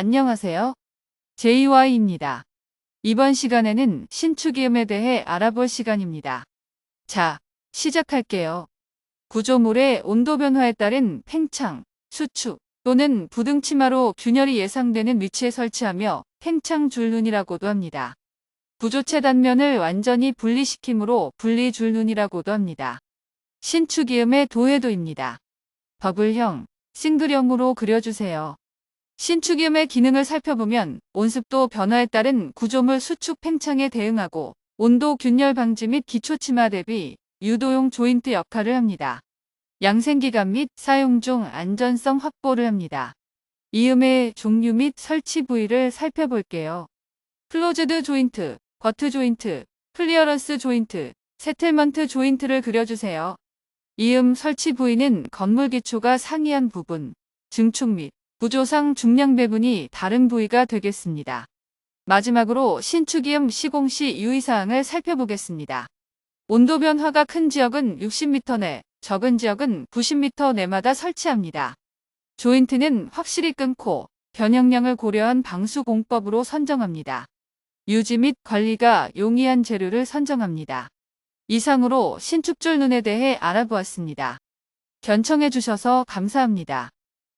안녕하세요. JY입니다. 이번 시간에는 신축이음에 대해 알아볼 시간입니다. 자, 시작할게요. 구조물의 온도 변화에 따른 팽창, 수축 또는 부등치마로 균열이 예상되는 위치에 설치하며 팽창 줄눈이라고도 합니다. 구조체 단면을 완전히 분리시키므로 분리줄눈이라고도 합니다. 신축이음의 도해도입니다. 버블형, 싱글형으로 그려주세요. 신축이음의 기능을 살펴보면 온습도 변화에 따른 구조물 수축 팽창에 대응하고 온도 균열 방지 및 기초치마 대비 유도용 조인트 역할을 합니다. 양생기간 및 사용 중 안전성 확보를 합니다. 이음의 종류 및 설치 부위를 살펴볼게요. 클로즈드 조인트, 버트 조인트, 클리어런스 조인트, 세틀먼트 조인트를 그려주세요. 이음 설치 부위는 건물 기초가 상이한 부분, 증축 및 구조상 중량 배분이 다른 부위가 되겠습니다. 마지막으로 신축이음 시공 시 유의사항을 살펴보겠습니다. 온도 변화가 큰 지역은 60m 내, 적은 지역은 90m 내마다 설치합니다. 조인트는 확실히 끊고 변형량을 고려한 방수 공법으로 선정합니다. 유지 및 관리가 용이한 재료를 선정합니다. 이상으로 신축줄 눈에 대해 알아보았습니다. 견청해 주셔서 감사합니다.